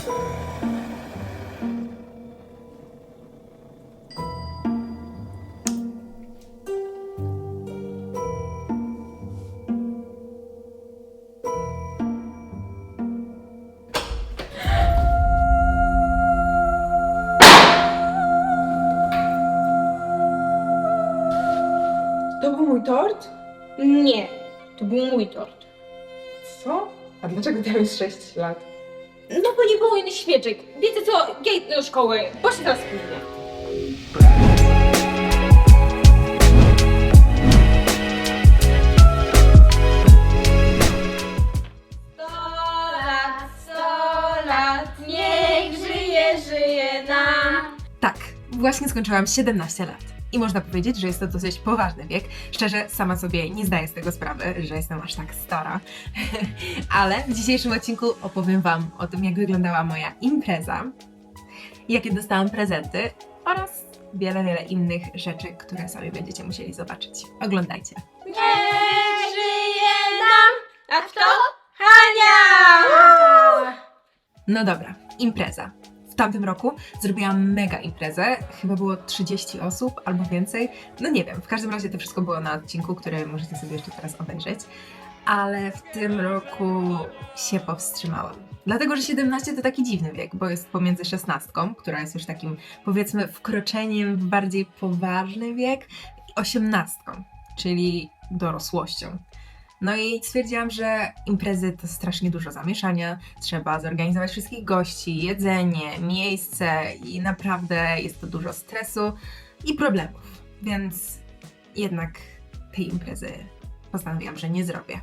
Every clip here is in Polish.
To był mój tort? Nie, to był mój tort. Co? A dlaczego tam jest 6 lat? No bo nie było innych świeczek. Wiecie co, ja idę do szkoły, bo się teraz spóźnię. Sto lat, sto lat, niech żyje, żyje nam. Tak, właśnie skończyłam 17 lat. I można powiedzieć, że jest to dosyć poważny wiek. Szczerze, sama sobie nie zdaję z tego sprawy, że jestem aż tak stara. Ale w dzisiejszym odcinku opowiem Wam o tym, jak wyglądała moja impreza, jakie dostałam prezenty oraz wiele, wiele innych rzeczy, które sami będziecie musieli zobaczyć. Oglądajcie. Niech żyje nam. A kto? Hania! No dobra, impreza. Tamtym roku zrobiłam mega imprezę, chyba było 30 osób albo więcej. No nie wiem, w każdym razie to wszystko było na odcinku, który możecie sobie jeszcze teraz obejrzeć. Ale w tym roku się powstrzymałam. Dlatego, że 17 to taki dziwny wiek, bo jest pomiędzy 16, która jest już takim powiedzmy wkroczeniem w bardziej poważny wiek, i 18, czyli dorosłością. No i stwierdziłam, że imprezy to strasznie dużo zamieszania, trzeba zorganizować wszystkich gości, jedzenie, miejsce i naprawdę jest to dużo stresu i problemów. Więc jednak tej imprezy postanowiłam, że nie zrobię.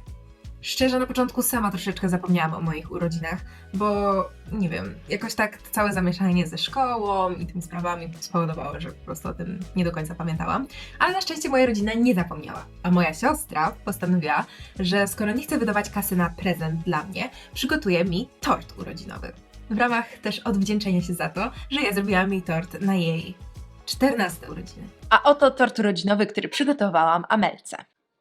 Szczerze, na początku sama troszeczkę zapomniałam o moich urodzinach, bo nie wiem, jakoś tak całe zamieszanie ze szkołą i tymi sprawami spowodowało, że po prostu o tym nie do końca pamiętałam. Ale na szczęście moja rodzina nie zapomniała, a moja siostra postanowiła, że skoro nie chce wydawać kasy na prezent dla mnie, przygotuje mi tort urodzinowy. W ramach też odwdzięczenia się za to, że ja zrobiłam jej tort na jej 14 urodziny. A oto tort urodzinowy, który przygotowałam Amelce.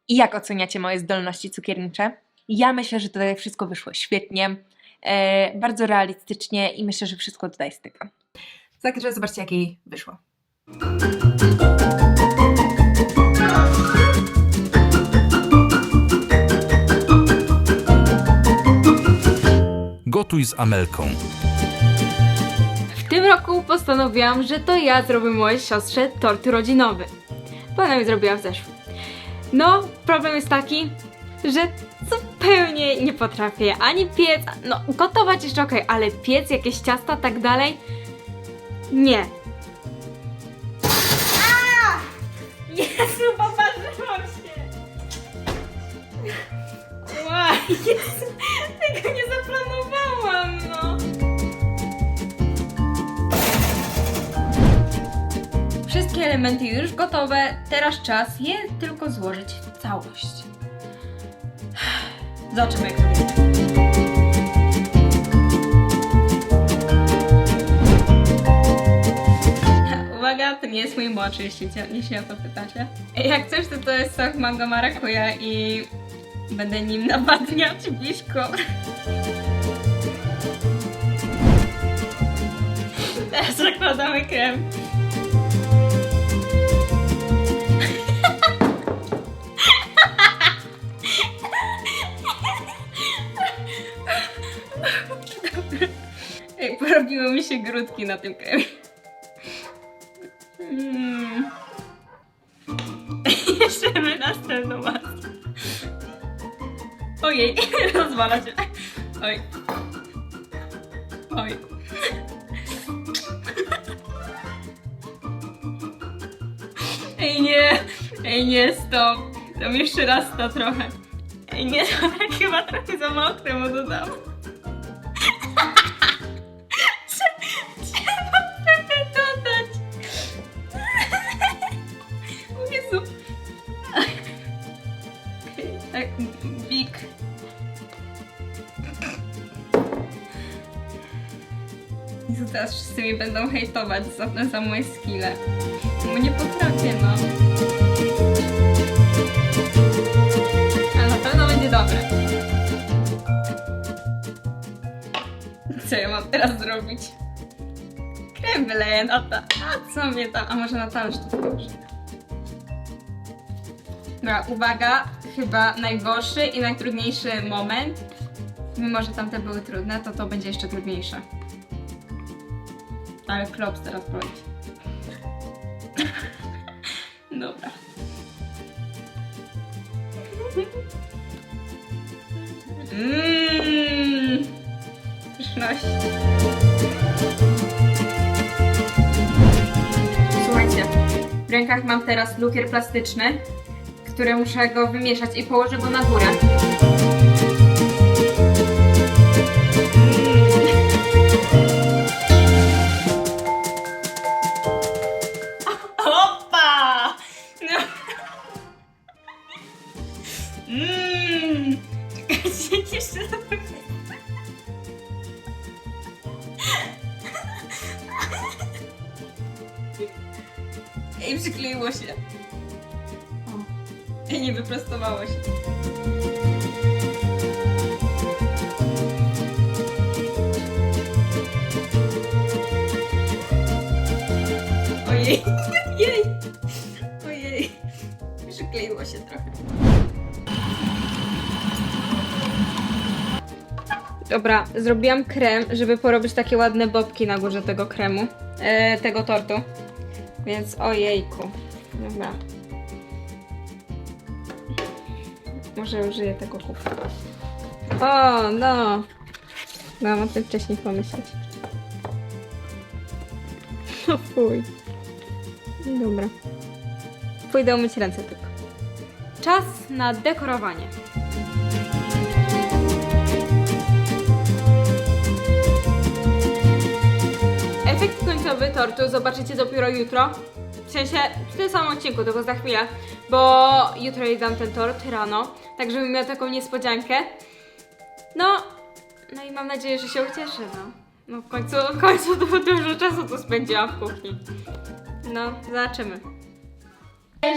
I jak oceniacie moje zdolności cukiernicze? Ja myślę, że tutaj wszystko wyszło świetnie, e, bardzo realistycznie i myślę, że wszystko tutaj styka. Także zobaczcie, jak jej wyszło. Gotuj z Amelką. W tym roku postanowiłam, że to ja zrobię mojej siostrze tort rodzinowy. Pana mi zrobiła w zeszłym. No, problem jest taki, że zupełnie nie potrafię ani piec, no gotować jeszcze okej, ale piec, jakieś ciasta, tak dalej, nie. Jezu, poparzyłam się! Jezu, tego nie zaplanowałam, no! Wszystkie elementy już gotowe, teraz czas je tylko złożyć w całość. Zobaczymy jak to wyjdzie. Uwaga, to nie jest mój młodszy, jeśli, jeśli o to pytacie. Jak coś, to to jest sok mango marakuja i będę nim nawadniać blisko. Teraz zakładamy krem. Ej, porobiły mi się grudki na tym kremie. Mm. Jeszcze następną masę. Ojej, rozwala się. Oj. Oj. Ej nie, ej nie, stop. Tam jeszcze raz to trochę. Ej nie, chyba trochę za mało kremu dodam. Big. Jezu, teraz wszyscy mnie będą hejtować za, za moje skille. Bo nie potrafię, no. Ale na pewno będzie dobre. co ja mam teraz zrobić? Krem wyleję na. A co mnie tam? A może na talerz to położę? Dobra, uwaga, chyba najgorszy i najtrudniejszy moment. Mimo, że tamte były trudne, to to będzie jeszcze trudniejsze. Ale klops teraz poleci. Dobra. Mmm. Słuchajcie, w rękach mam teraz lukier plastyczny, który muszę go wymieszać i położę go na górę. Opa! No. Mmm! Czekajcie, jeszcze raz. Ej, przykleiło się. Ej, nie wyprostowało się. Ojej, jej, ojej. Przykleiło się trochę. Dobra, zrobiłam krem, żeby porobić takie ładne bobki na górze tego kremu, e, tego tortu. Więc ojejku. Dobra. Może użyję tego kubka. O, no. Miałam o tym wcześniej pomyśleć. No fuj. Dobra. Pójdę umyć ręce tylko. Czas na dekorowanie. Efekt końcowy tortu zobaczycie dopiero jutro. Sensie w tym samym odcinku, tylko za chwilę, bo jutro jej dam ten tort rano, tak żebym miała taką niespodziankę. No, no i mam nadzieję, że się ucieszy, no. No w końcu, w końcu du- dużo czasu tu spędziłam w kuchni. No, zobaczymy.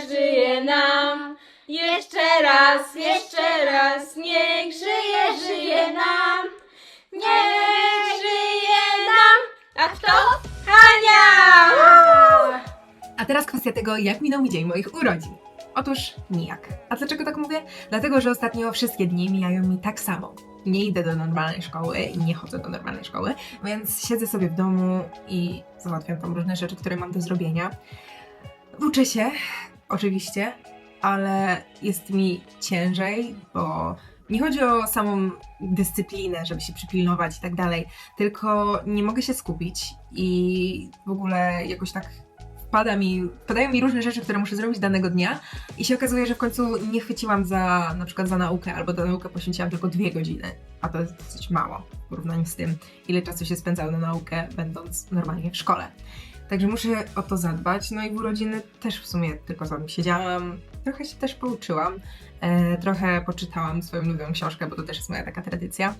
Żyje nam jeszcze raz, jeszcze raz, niech żyje, żyje nam, niech żyje nam. A kto? Teraz kwestia tego, jak minął mi dzień moich urodzin. Otóż nijak. A dlaczego tak mówię? Dlatego, że ostatnio wszystkie dni mijają mi tak samo. Nie idę do normalnej szkoły i nie chodzę do normalnej szkoły, więc siedzę sobie w domu i załatwiam tam różne rzeczy, które mam do zrobienia. Uczę się, oczywiście, ale jest mi ciężej, bo nie chodzi o samą dyscyplinę, żeby się przypilnować i tak dalej, tylko nie mogę się skupić i w ogóle jakoś tak wpada mi, wpadają mi różne rzeczy, które muszę zrobić danego dnia i się okazuje, że w końcu nie chwyciłam za na przykład za naukę, albo do naukę poświęciłam tylko dwie godziny, a to jest dosyć mało w porównaniu z tym, ile czasu się spędzało na naukę, będąc normalnie w szkole. Także muszę o to zadbać. No i w urodziny też w sumie tylko sobie siedziałam, trochę się też pouczyłam, e, trochę poczytałam swoją ulubioną książkę, bo to też jest moja taka tradycja.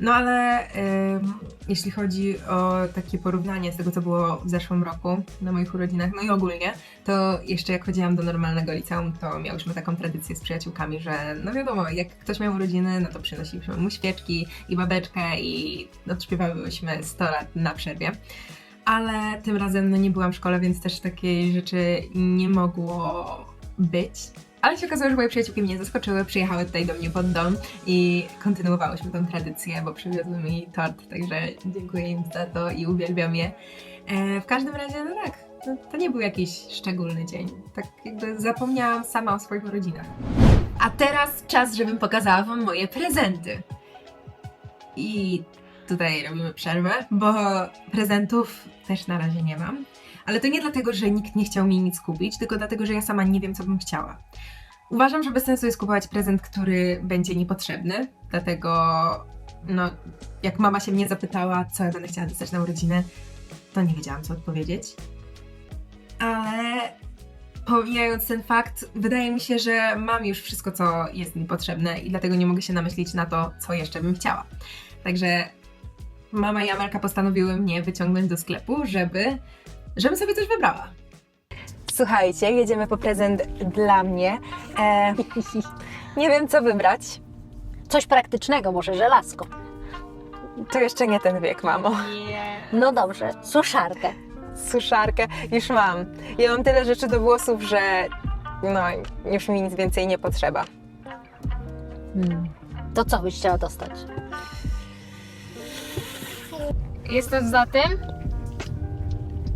No ale em, jeśli chodzi o takie porównanie z tego, co było w zeszłym roku na moich urodzinach, no i ogólnie, to jeszcze jak chodziłam do normalnego liceum, to miałyśmy taką tradycję z przyjaciółkami, że no wiadomo, jak ktoś miał urodziny, no to przynosiliśmy mu świeczki i babeczkę i odśpiewałyśmy 100 lat na przerwie. Ale tym razem no nie byłam w szkole, więc też takiej rzeczy nie mogło być. Ale się okazało, że moje przyjaciółki mnie zaskoczyły, przyjechały tutaj do mnie pod dom i kontynuowałyśmy tę tradycję, bo przywiozły mi tort, także dziękuję im za to i uwielbiam je. E, w każdym razie, no tak, to, nie był jakiś szczególny dzień. Tak jakby zapomniałam sama o swoich urodzinach. A teraz czas, żebym pokazała Wam moje prezenty. I tutaj robimy przerwę, bo prezentów też na razie nie mam. Ale to nie dlatego, że nikt nie chciał mi nic kupić, tylko dlatego, że ja sama nie wiem, co bym chciała. Uważam, że bez sensu jest kupować prezent, który będzie niepotrzebny, dlatego no, jak mama się mnie zapytała, co ja będę chciała dostać na urodziny, to nie wiedziałam, co odpowiedzieć. Ale pomijając ten fakt, wydaje mi się, że mam już wszystko, co jest mi potrzebne i dlatego nie mogę się namyślić na to, co jeszcze bym chciała. Także mama i Amelka postanowiły mnie wyciągnąć do sklepu, żeby, żebym sobie coś wybrała. Słuchajcie, jedziemy po prezent dla mnie. E, nie wiem, co wybrać. Coś praktycznego, może żelazko. To jeszcze nie ten wiek, mamo. Nie. No dobrze, suszarkę. Suszarkę już mam. Ja mam tyle rzeczy do włosów, że no, już mi nic więcej nie potrzeba. To co byś chciała dostać? Jestem za tym,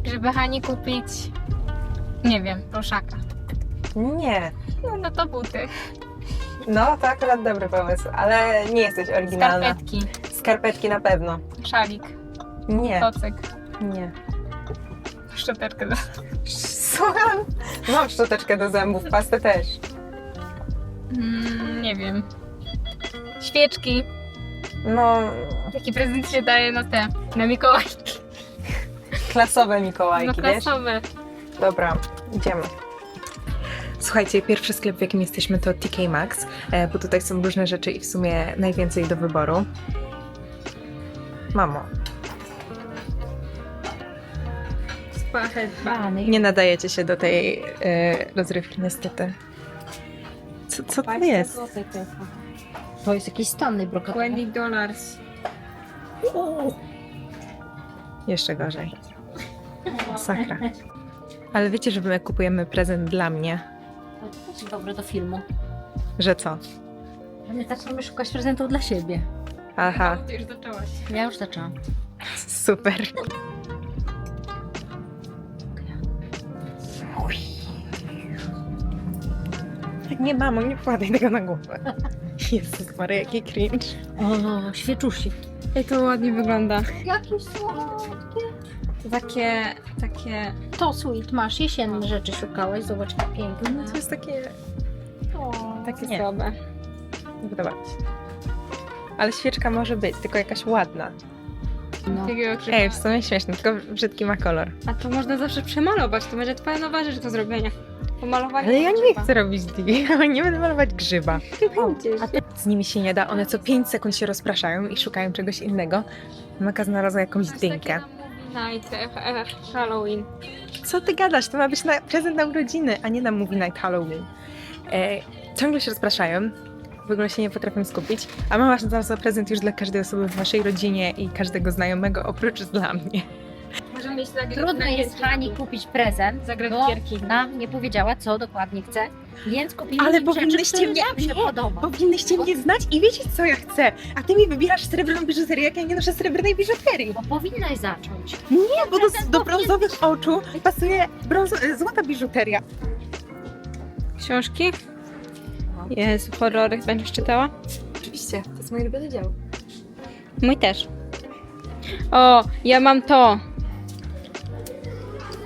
żeby Hani kupić, nie wiem, proszaka. Nie. No, no to buty. No, to akurat dobry pomysł, ale nie jesteś oryginalna. Skarpetki, Skarpetki na pewno. szalik, Nie, kocyk, nie. szczoteczkę. do- Słucham? Mam szczoteczkę do zębów, pastę też. Mm, nie wiem. Świeczki. No, Jaki prezent się daje na te, na Mikołajki. Klasowe No Mikołajki, wiesz? klasowe. Dobra, idziemy. Słuchajcie, pierwszy sklep, w jakim jesteśmy, to TK Maxx, e, bo tutaj są różne rzeczy i w sumie najwięcej do wyboru. Mamo, Spachetbany. nie nadajecie się do tej e, rozrywki niestety. Co, co to jest? To jest jakiś stanny brokatowy. 20 dollars. Jeszcze gorzej. Sakra. Ale wiecie, że my kupujemy prezent dla mnie, Dzień dobry do filmu. że co? My zaczynamy szukać prezentów dla siebie. Aha, Ty już zaczęłaś. Ja już zaczęłam. super. Nie, mamo, nie wkładaj tego na głowę. Jezus Maria, jaki cringe. O, świeczusi. Ej, to ładnie wygląda. Jakie słodkie. Takie, takie... To sweet, masz jesienne rzeczy szukałeś, zobacz jak piękne. No to jest takie... Takie Nie. słabe. Nie podoba mi się. Ale świeczka może być, tylko jakaś ładna. No. Ej, w sumie śmieszne, tylko brzydki ma kolor. A to można zawsze przemalować, to będzie twoja nowa rzecz do zrobienia. Pomalowanie Ale ja nie grzyba. chcę robić digi, nie będę malować grzyba. Będziesz. A ty Z nimi się nie da, one co 5 sekund się rozpraszają i szukają czegoś innego. Maka znalazła jakąś dynkę. Night, e, Halloween. Co ty gadasz? To ma być na prezent na urodziny, a nie na movie night Halloween. E, ciągle się rozpraszają. W ogóle się nie potrafię skupić. A mama znalazła prezent już dla każdej osoby w waszej rodzinie i każdego znajomego, oprócz dla mnie. Możemy mieć tak Trudno jest Hani kupić prezent, Zagrać bo gierki. nam nie powiedziała, co dokładnie chce, więc kupimy Ale im rzeczy, powinnyście które mnie- nam się nie, podoba. Powinnyście mnie znać i wiedzieć, co ja chcę. A ty mi wybierasz srebrną biżuterię, jak ja nie noszę srebrnej biżuterii. Bo powinnaś zacząć. Nie, bo do, do brązowych oczu pasuje brązo, złota biżuteria. Książki? Jezu, horrory będziesz czytała? Oczywiście, to jest mój ulubiony dział. Mój też. O, ja mam to.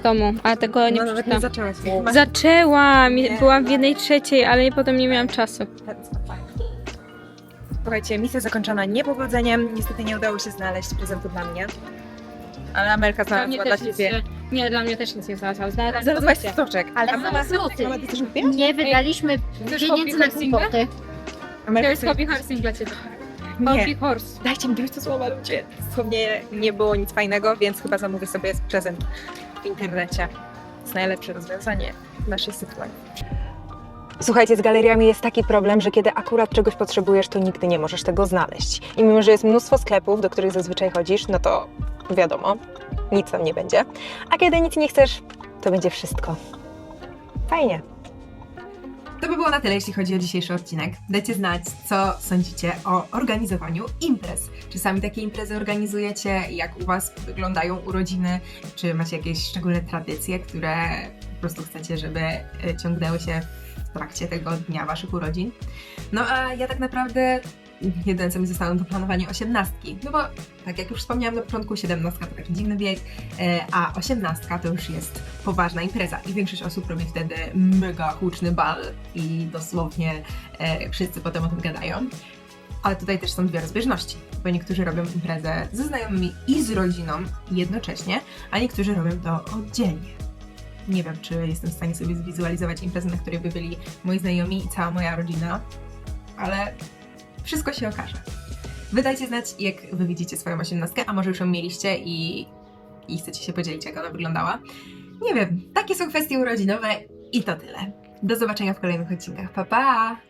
W domu, ale tego nie no, nawet nie zaczęłaś. Zaczęłam, Nie. byłam w jednej trzeciej, ale nie- potem nie miałam czasu. Słuchajcie, misja zakończona niepowodzeniem. Niestety nie udało się znaleźć prezentu dla mnie. Ale Amelka znalazła dla ciebie. Nie, dla mnie też nic nie znalazłam. Znalazłam Znalazłaś soczek. Ale A mama, złoty. mama ty też lubię? Nie wydaliśmy Chcesz pieniędzy na hobby kłopoty. To Amelka, jest hobby horsing dla ciebie. Nie. horse. Dajcie mi dość to słowa, ludzie. Dosłownie nie było nic fajnego, więc chyba zamówię sobie prezent w internecie. To jest najlepsze rozwiązanie w naszej sytuacji. Słuchajcie, z galeriami jest taki problem, że kiedy akurat czegoś potrzebujesz, to nigdy nie możesz tego znaleźć. I mimo, że jest mnóstwo sklepów, do których zazwyczaj chodzisz, no to wiadomo, nic tam nie będzie. A kiedy nic nie chcesz, to będzie wszystko. Fajnie. To by było na tyle, jeśli chodzi o dzisiejszy odcinek. Dajcie znać, co sądzicie o organizowaniu imprez. Czy sami takie imprezy organizujecie? Jak u Was wyglądają urodziny? Czy macie jakieś szczególne tradycje, które po prostu chcecie, żeby e, ciągnęły się w trakcie tego dnia Waszych urodzin? No a ja tak naprawdę jedyne, co mi zostało do planowania osiemnastki. No bo, tak jak już wspomniałam na początku, siedemnastka to taki dziwny wiek, e, a osiemnastka to już jest poważna impreza i większość osób robi wtedy mega huczny bal i dosłownie e, wszyscy potem o tym gadają. Ale tutaj też są dwie rozbieżności, bo niektórzy robią imprezę ze znajomymi i z rodziną jednocześnie, a niektórzy robią to oddzielnie. Nie wiem, czy jestem w stanie sobie zwizualizować imprezę, na której by byli moi znajomi i cała moja rodzina, ale wszystko się okaże. Wydajcie znać, jak wy widzicie swoją osiemnastkę, a może już ją mieliście i, i chcecie się podzielić, jak ona wyglądała. Nie wiem, takie są kwestie urodzinowe i to tyle. Do zobaczenia w kolejnych odcinkach. Pa, pa!